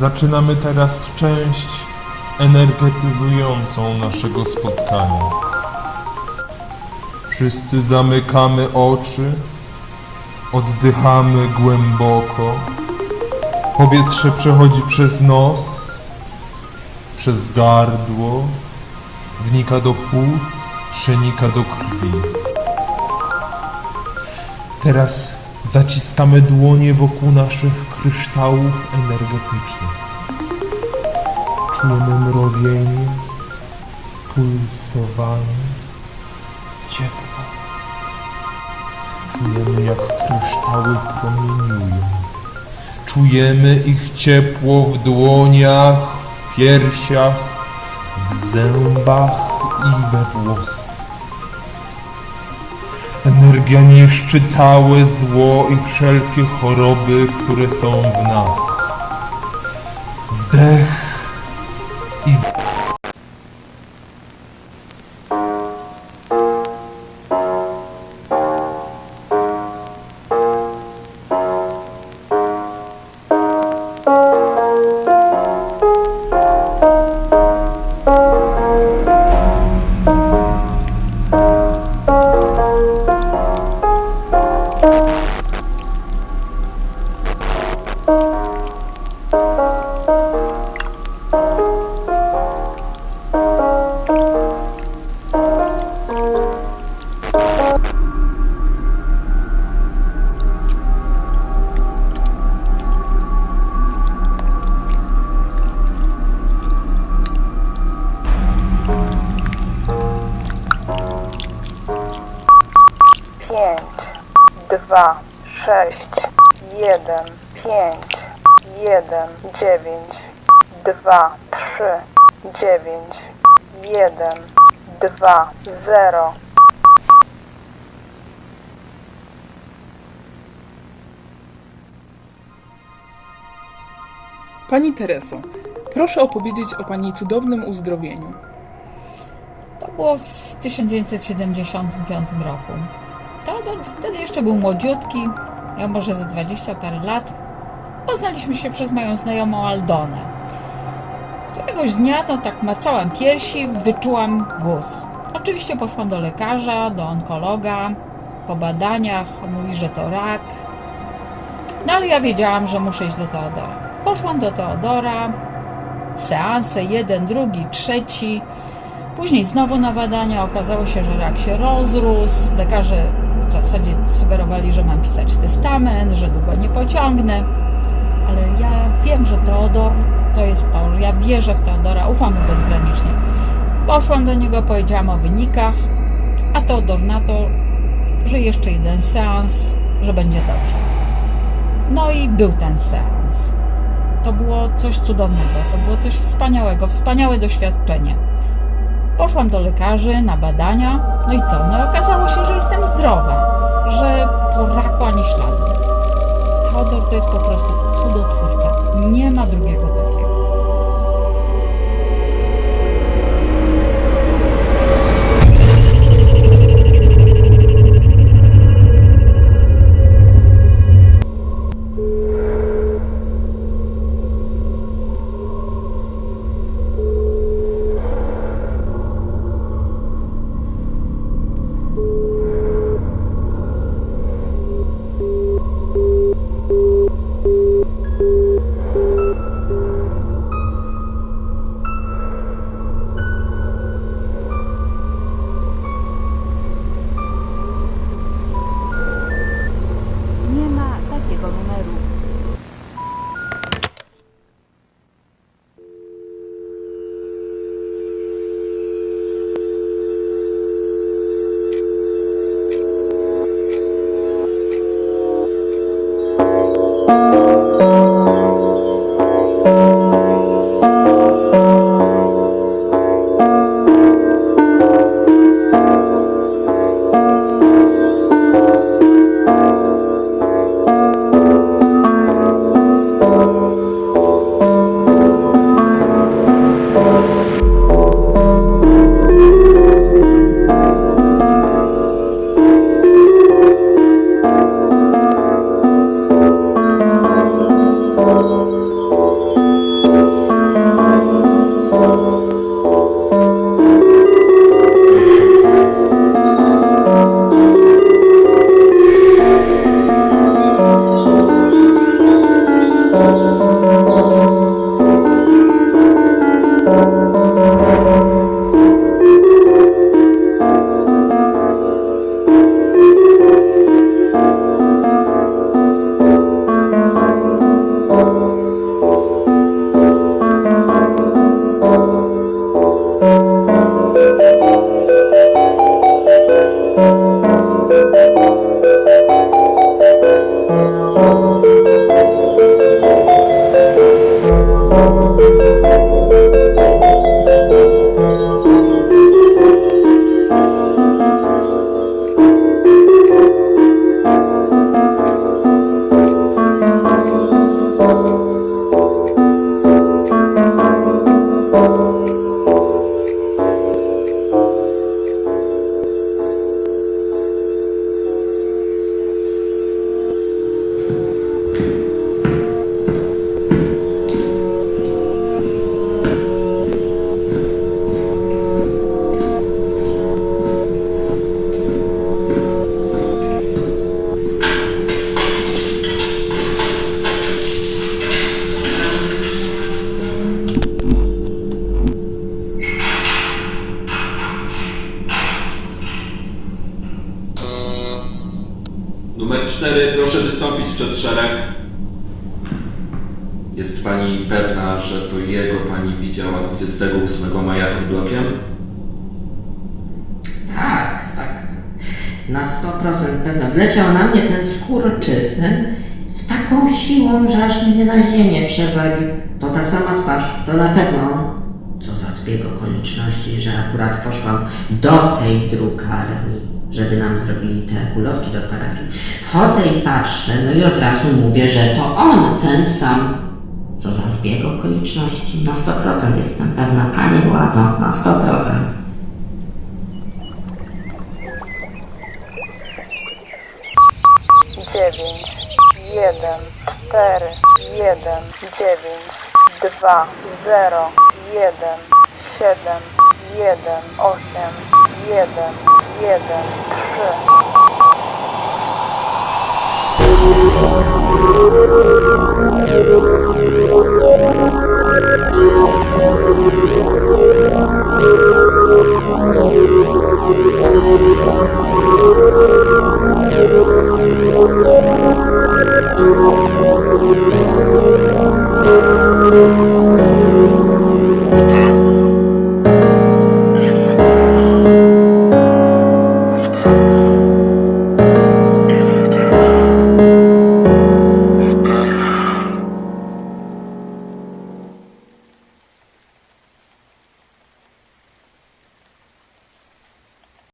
Zaczynamy teraz część energetyzującą naszego spotkania. Wszyscy zamykamy oczy, oddychamy głęboko. Powietrze przechodzi przez nos, przez gardło, wnika do płuc, przenika do krwi. Teraz zaciskamy dłonie wokół naszych kryształów energetycznych. Czujemy mrowienie, pulsowanie, ciepło. Czujemy jak kryształy promieniują. Czujemy ich ciepło w dłoniach, w piersiach, w zębach i we włosach. Energia niszczy całe zło i wszelkie choroby, które są w nas. Wdech i 2, 6, 1, 5, 1, 9, 2, 3, 9, 1, 2, 0. Pani Tereso, proszę opowiedzieć o Pani cudownym uzdrowieniu. To było w 1975 roku. Teodor wtedy jeszcze był młodziutki, miał może ze 20 parę lat. Poznaliśmy się przez moją znajomą Aldonę. Któregoś dnia, to tak macałam piersi, wyczułam guz. Oczywiście poszłam do lekarza, do onkologa. Po badaniach mówi, że to rak. No ale ja wiedziałam, że muszę iść do Teodora. Poszłam do Teodora, seanse, jeden, drugi, trzeci. Później znowu na badania okazało się, że rak się rozrósł. Lekarze w zasadzie sugerowali, że mam pisać testament, że długo nie pociągnę. Ale ja wiem, że Teodor to jest to. Ja wierzę w Teodora, ufam mu bezgranicznie. Poszłam do niego, powiedziałam o wynikach, a Teodor na to, że jeszcze jeden seans, że będzie dobrze. No i był ten seans. To było coś cudownego, to było coś wspaniałego, wspaniałe doświadczenie. Poszłam do lekarzy na badania, no i co? No okazało się, że jestem zdrowa, że po raku ani śladu. Teodor to jest po prostu cudotwórca. Nie ma drugiego takiego. Numer 4, proszę wystąpić przed szereg. Jest pani pewna, że to jego pani widziała 28 maja pod blokiem? Tak, tak. Na 100% pewno. Wleciał na mnie ten skurczysyn z taką siłą, że aż mnie na ziemię przewalił. To ta sama twarz, to na pewno on. Co za zbieg okoliczności, że akurat poszłam do tej drukarni, żeby nam zrobili te ulotki do parafii. Wchodzę i patrzę, no i od razu mówię, że to on, ten sam. Co za zbieg okoliczności. Na 100% jestem pewna, panie władzo, na 100%. dziewięć, jeden, cztery, jeden, dziewięć, dwa, zero, jeden, siedem, jeden, osiem, jeden, победа. Ш.